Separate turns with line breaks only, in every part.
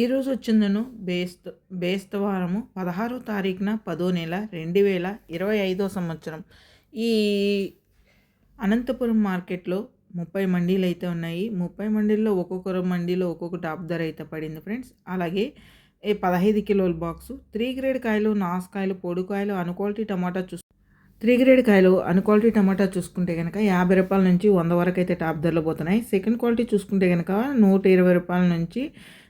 ఈరోజు వచ్చిందను బేస్త బేస్తవారము పదహారో తారీఖున పదో నెల రెండు వేల ఇరవై ఐదో సంవత్సరం. ఈ అనంతపురం మార్కెట్లో ముప్పై మండీలు అయితే ఉన్నాయి. ముప్పై మండీల్లో ఒక్కొక్కరు మండీలో ఒక్కొక్క టాప్ ధర అయితే పడింది ఫ్రెండ్స్. అలాగే ఏ పదహైదు కిలోల బాక్సు త్రీ గ్రేడ్ కాయలు నాసుకాయలు పొడికాయలు అన్క్వాలిటీ టమాటా చూసు త్రీ గ్రేడ్ కాయలు అన్క్వాలిటీ టమాటా చూసుకుంటే కనుక యాభై రూపాయల నుంచి వంద వరకు అయితే టాప్ ధరలు పోతున్నాయి. సెకండ్ క్వాలిటీ చూసుకుంటే కనుక నూట ఇరవై రూపాయల నుంచి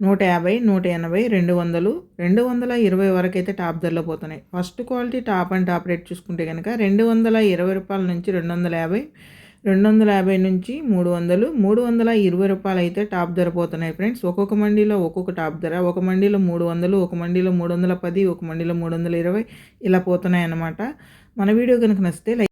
నూట యాభై నూట ఎనభై రెండు వందలు రెండు వందల ఇరవై వరకు అయితే టాప్ ధరలో పోతున్నాయి. First quality top and top rate చూసుకుంటే కనుక రెండు వందల ఇరవై రూపాయల నుంచి రెండు వందల యాభై రెండు వందల యాభై నుంచి మూడు వందలు మూడు వందల ఇరవై రూపాయలు అయితే టాప్ ధర పోతున్నాయి ఫ్రెండ్స్. ఒక్కొక్క మండీలో ఒక్కొక్క టాప్ ధర ఒక మండీలో మూడు వందలు ఒక మండీలో మూడు వందల పది ఒక మండీలో మూడు వందల ఇరవై ఇలా పోతున్నాయి అన్నమాట మన వీడియో కనుక నచ్చితే లైక్